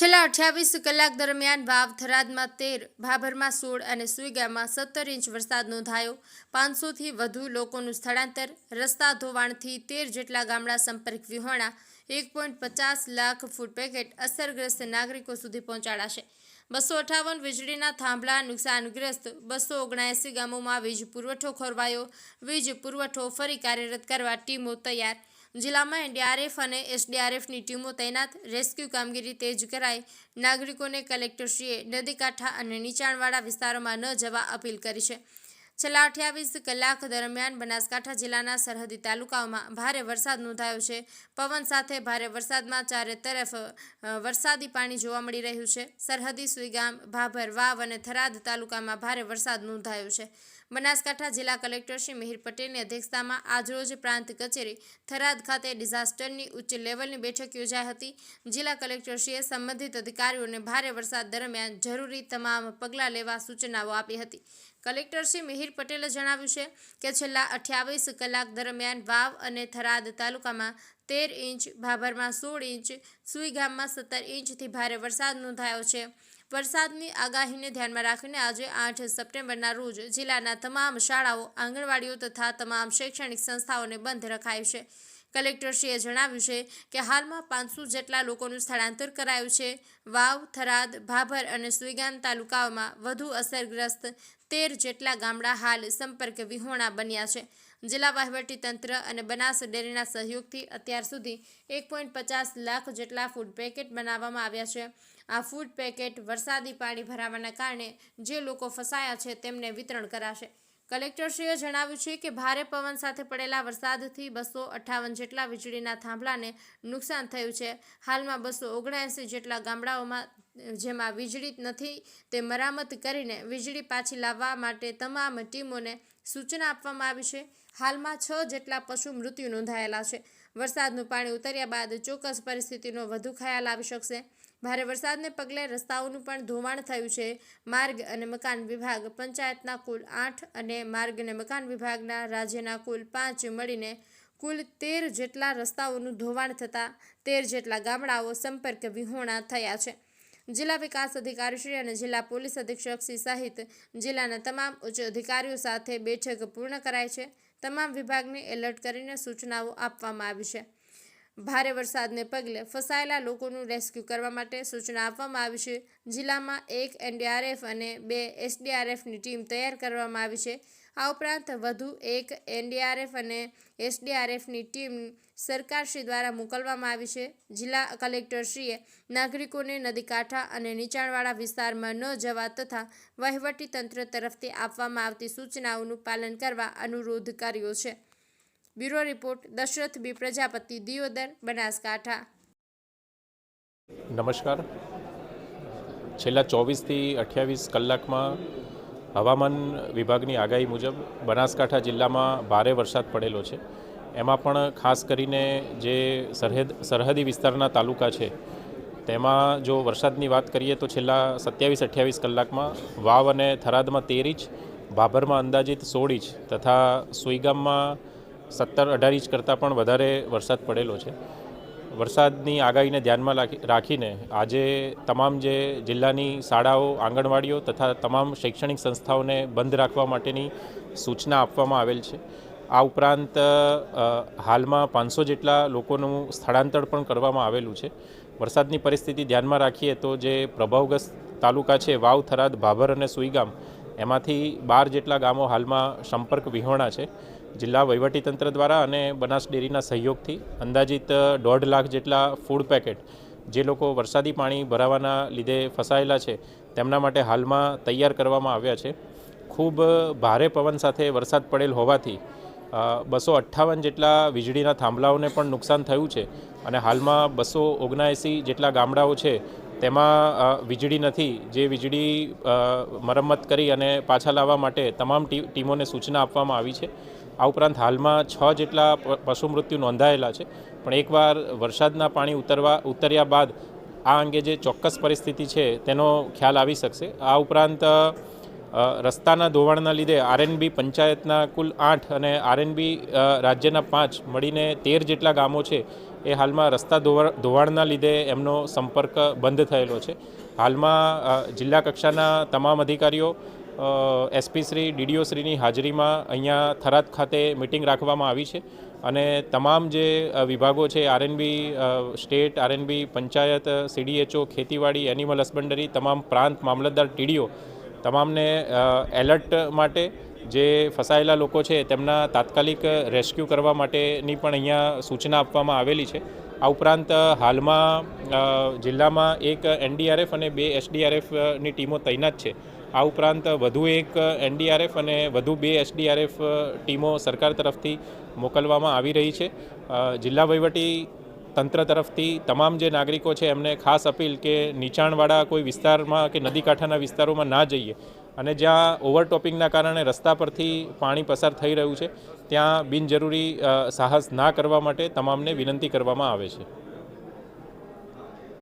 છેલ્લા અઠ્યાવીસ કલાક દરમિયાન વાવ થરાદમાં તેર, ભાભરમાં સોળ અને સુઈગામાં સત્તર ઇંચ વરસાદ નોંધાયો. પાંચસોથી વધુ લોકોનું સ્થળાંતર. રસ્તા ધોવાણથી તેર જેટલા ગામડા સંપર્ક વિહોણા. એક પોઈન્ટ પચાસ લાખ ફૂડ પેકેટ અસરગ્રસ્ત નાગરિકો સુધી પહોંચાડાશે. બસો અઠાવન વીજળીના થાંભલા નુકસાનગ્રસ્ત. બસો ઓગણએંસી ગામોમાં વીજ પુરવઠો ખોરવાયો. વીજ પુરવઠો ફરી કાર્યરત કરવા ટીમો તૈયાર. જિલ્લામાં એનડીઆરએફ અને એસડીઆરએફની ટીમો તૈનાત, રેસ્ક્યુ કામગીરી તેજ કરાઈ. નાગરિકોને કલેક્ટરશ્રીએ નદી કાંઠા અને નીચાણવાળા વિસ્તારોમાં ન જવા અપીલ કરી છે. છેલ્લા અઠ્યાવીસ કલાક દરમિયાન બનાસકાંઠા જિલ્લાના સરહદી તાલુકાઓમાં ભારે વરસાદ નોંધાયો છે. પવન સાથે ભારે વરસાદમાં ચારે તરફ વરસાદી પાણી જોવા મળી રહ્યું છે. સરહદી સુઈગામ, ભાભર, વાવ અને થરાદ તાલુકામાં ભારે વરસાદ નોંધાયો છે. બનાસકાંઠા જિલ્લા કલેક્ટર શ્રી મિહિર પટેલની અધ્યક્ષતામાં આજરોજ પ્રાંત કચેરી થરાદ ખાતે ડિઝાસ્ટરની ઉચ્ચ લેવલની બેઠક યોજાઈ હતી. જિલ્લા કલેક્ટરશ્રીએ સંબંધિત અધિકારીઓને ભારે વરસાદ દરમિયાન જરૂરી તમામ પગલાં લેવા સૂચનાઓ આપી હતી. કલેક્ટર શ્રી મિહિર પટેલે જણાવ્યું છે કે છેલ્લા અઠ્યાવીસ કલાક દરમિયાન વાવ અને થરાદ તાલુકામાં તેર ઇંચ, ભાભરમાં સોળ ઇંચ, સુઈગામમાં સત્તર ઇંચથી ભારે વરસાદ નોંધાયો છે. વરસાદની આગાહીને ધ્યાનમાં રાખીને આજે આઠ સપ્ટેમ્બરના રોજ જિલ્લાના તમામ શાળાઓ, આંગણવાડીઓ તથા તમામ શૈક્ષણિક સંસ્થાઓને બંધ રખાય છે. કલેક્ટરશ્રીએ જણાવ્યું છે કે હાલમાં પાંચસો જેટલા લોકોનું સ્થળાંતર કરાયું છે. વાવ, થરાદ, ભાભર અને સુઈગામ તાલુકાઓમાં વધુ અસરગ્રસ્ત તેર જેટલા ગામડા હાલ સંપર્ક વિહોણા બન્યા છે. જિલ્લા વહીવટીતંત્ર અને બનાસ ડેરીના સહયોગથી અત્યાર સુધી એક લાખ જેટલા ફૂડ પેકેટ બનાવવામાં આવ્યા છે. આ ફૂડ પેકેટ વરસાદી પાણી ભરાવાના કારણે જે લોકો ફસાયા છે તેમને વિતરણ કરાશે. કલેક્ટરશ્રીએ જણાવ્યું છે કે ભારે પવન સાથે પડેલા વરસાદથી બસો અઠ્ઠાવન જેટલા વીજળીના થાંભલાને નુકસાન થયું છે. હાલમાં બસો ઓગણએંસી જેટલા ગામડાઓમાં, જેમાં વીજળી નથી, તે મરામત કરીને વીજળી પાછી લાવવા માટે તમામ ટીમોને સૂચના આપવામાં આવી છે. હાલમાં છ જેટલા પશુ મૃત્યુ નોંધાયેલા છે. વરસાદનું પાણી ઉતર્યા બાદ ચોક્કસ પરિસ્થિતિનો વધુ ખ્યાલ આવી શકશે. ભારે વરસાદને પગલે રસ્તાઓનું પણ ધોવાણ થયું છે. માર્ગ અને મકાન વિભાગ પંચાયતના કુલ આઠ અને માર્ગ અને મકાન વિભાગના રાજ્યના કુલ પાંચ મળીને કુલ તેર જેટલા રસ્તાઓનું ધોવાણ થતાં તેર જેટલા ગામડાઓ સંપર્ક વિહોણા થયા છે. જિલ્લા વિકાસ અધિકારીશ્રી અને જિલ્લા પોલીસ અધિક્ષકશ્રી સહિત જિલ્લાના તમામ ઉચ્ચ અધિકારીઓ સાથે બેઠક પૂર્ણ કરાઈ છે. તમામ વિભાગને એલર્ટ કરીને સૂચનાઓ આપવામાં આવી છે. ભારે વરસાદને પગલે ફસાયેલા લોકોનું રેસ્ક્યુ કરવા માટે સૂચના આપવામાં આવી છે. જિલ્લામાં એક એનડીઆરએફ અને બે એસડીઆરએફની ટીમ તૈયાર કરવામાં આવી છે. આ ઉપરાંત વધુ એક એનડીઆરએફ અને એસડીઆરએફની ટીમ સરકારશ્રી દ્વારા મોકલવામાં આવી છે. જિલ્લા કલેક્ટરશ્રીએ નાગરિકોને નદી કાંઠા અને નીચાણવાળા વિસ્તારમાં ન જવા તથા વહીવટી તંત્ર તરફથી આપવામાં આવતી સૂચનાઓનું પાલન કરવા અનુરોધ કર્યો છે. Bureau report Dashrath B Prajapati Deodar, Banaskantha. નમસ્કાર. છેલ્લા ચોવીસથી અઠ્યાવીસ કલાકમાં હવામાન વિભાગની આગાહી મુજબ બનાસકાંઠા જિલ્લામાં ભારે વરસાદ પડેલો છે. એમાં પણ ખાસ કરીને જે સરહદ, સરહદી વિસ્તારના તાલુકા છે, તેમાં જો વરસાદની વાત કરીએ તો છેલ્લા સત્યાવીસ અઠ્યાવીસ કલાકમાં વાવ અને થરાદમાં તેર ઇંચ, ભાભરમાં અંદાજિત સોળ ઇંચ તથા સુઈગામમાં સત્તર અઢાર ઇંચ કરતાં પણ વધારે વરસાદ પડેલો છે. વરસાદની આગાહીને ધ્યાનમાં રાખી- રાખીને આજે તમામ જે જિલ્લાની શાળાઓ, આંગણવાડીઓ તથા તમામ શૈક્ષણિક સંસ્થાઓને બંધ રાખવા માટેની સૂચના આપવામાં આવેલ છે. આ ઉપરાંત હાલમાં પાંચસો જેટલા લોકોનું સ્થળાંતર પણ કરવામાં આવેલું છે. વરસાદની પરિસ્થિતિ ધ્યાનમાં રાખીએ તો જે પ્રભાવગ્રસ્ત તાલુકા છે, વાવ, થરાદ, ભાભર અને સુઈગામ એમાંથી બાર જેટલા ગામો હાલમાં સંપર્ક વિહોણા છે. જિલ્લા વહીવટીતંત્ર દ્વારા અને બનાસ ડેરીના સહયોગથી અંદાજિત દોઢ લાખ જેટલા ફૂડ પેકેટ જે લોકો વરસાદી પાણી ભરાવાના લીધે ફસાયેલા છે, તેમના માટે હાલમાં તૈયાર કરવામાં આવ્યા છે. ખૂબ ભારે પવન સાથે વરસાદ પડેલ હોવાથી બસો અઠ્ઠાવન જેટલા વીજળીના થાંભલાઓને પણ નુકસાન થયું છે અને હાલમાં બસો ઓગણએંસી જેટલા ગામડાઓ છે તેમાં વીજળી નથી. જે વીજળી મરમ્મત કરી અને પાછા લાવવા માટે તમામ ટીમોને સૂચના આપવામાં આવી છે. આ ઉપરાંત હાલમાં છ જેટલા પશુ મૃત્યુ નોંધાયેલા છે. પણ એકવાર વરસાદના પાણી ઉતરવા, ઉતર્યા બાદ આ અંગે જે ચોક્કસ પરિસ્થિતિ છે, તેનો ખ્યાલ આવી શકશે. આ ઉપરાંત રસ્તાના ધોવાણના લીધે આરએનબી પંચાયતના કુલ આઠ અને આરએનબી રાજ્યના પાંચ મળીને તેર જેટલા ગામો છે, એ હાલમાં રસ્તા ધોવા- ધોવાણના લીધે એમનો સંપર્ક બંધ થયેલો છે. હાલમાં જિલ્લા કક્ષાના તમામ અધિકારીઓ એસપી શ્રી, ડીડીઓ શ્રીની હાજરીમાં અહીંયા થરાદ ખાતે મિટિંગ રાખવામાં આવી છે અને તમામ જે વિભાગો છે, R N B state, R N B panchayat, CDHO, ખેતીવાડી, એનિમલ હસબન્ડરી, તમામ પ્રાંત, મામલતદાર, ટીડીઓ તમામને એલર્ટ માટે જે ફસાયેલા લોકો છે, તેમના તાત્કાલિક રેસ્ક્યુ કરવા માટેની પણ અહીંયા સૂચના આપવામાં આવેલી છે. આ ઉપરાંત, હાલમાં જિલ્લામાં એક એનડીઆરએફ અને બે એસડીઆરએફની ટીમો તૈનાત છે. આ ઉપરાંત, વધુ એક એનડીઆરએફ અને વધુ બે એસડીઆરએફ ટીમો સરકાર તરફથી મોકલવામાં આવી રહી છે. જિલ્લા વહીવટી તંત્ર તરફથી તમામ જે નાગરિકો છે, એમને ખાસ અપીલ કે નીચાણવાળા કોઈ વિસ્તારમાં કે નદી કાંઠાના વિસ્તારોમાં ના જઈએ. અને જ્યાં ઓવરટોપિંગના કારણે રસ્તા પરથી પાણી પસાર થઈ રહ્યું છે, ત્યાં બિનજરૂરી સાહસ ના કરવા માટે તમામને વિનંતી કરવામાં આવે છે.